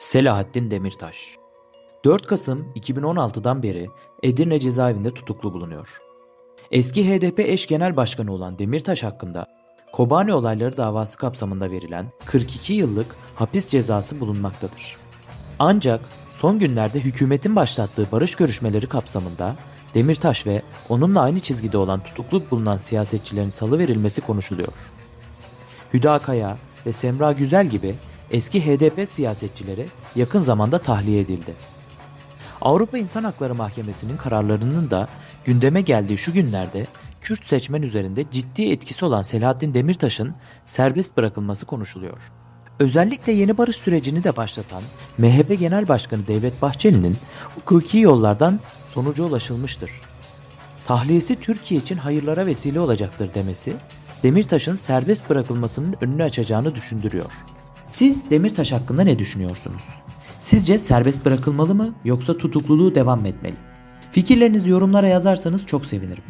Selahattin Demirtaş 4 Kasım 2016'dan beri Edirne cezaevinde tutuklu bulunuyor. Eski HDP eş genel başkanı olan Demirtaş hakkında Kobani olayları davası kapsamında verilen 42 yıllık hapis cezası bulunmaktadır. Ancak son günlerde hükümetin başlattığı barış görüşmeleri kapsamında Demirtaş ve onunla aynı çizgide olan tutukluk bulunan siyasetçilerin salı verilmesi konuşuluyor. Hüda Kaya ve Semra Güzel gibi eski HDP siyasetçileri yakın zamanda tahliye edildi. Avrupa İnsan Hakları Mahkemesi'nin kararlarının da gündeme geldiği şu günlerde Kürt seçmen üzerinde ciddi etkisi olan Selahattin Demirtaş'ın serbest bırakılması konuşuluyor. Özellikle yeni barış sürecini de başlatan MHP Genel Başkanı Devlet Bahçeli'nin hukuki yollardan sonuca ulaşılmıştır. Tahliyesi Türkiye için hayırlara vesile olacaktır demesi Demirtaş'ın serbest bırakılmasının önünü açacağını düşündürüyor. Siz Demirtaş hakkında ne düşünüyorsunuz? Sizce serbest bırakılmalı mı yoksa tutukluluğu devam etmeli? Fikirlerinizi yorumlara yazarsanız çok sevinirim.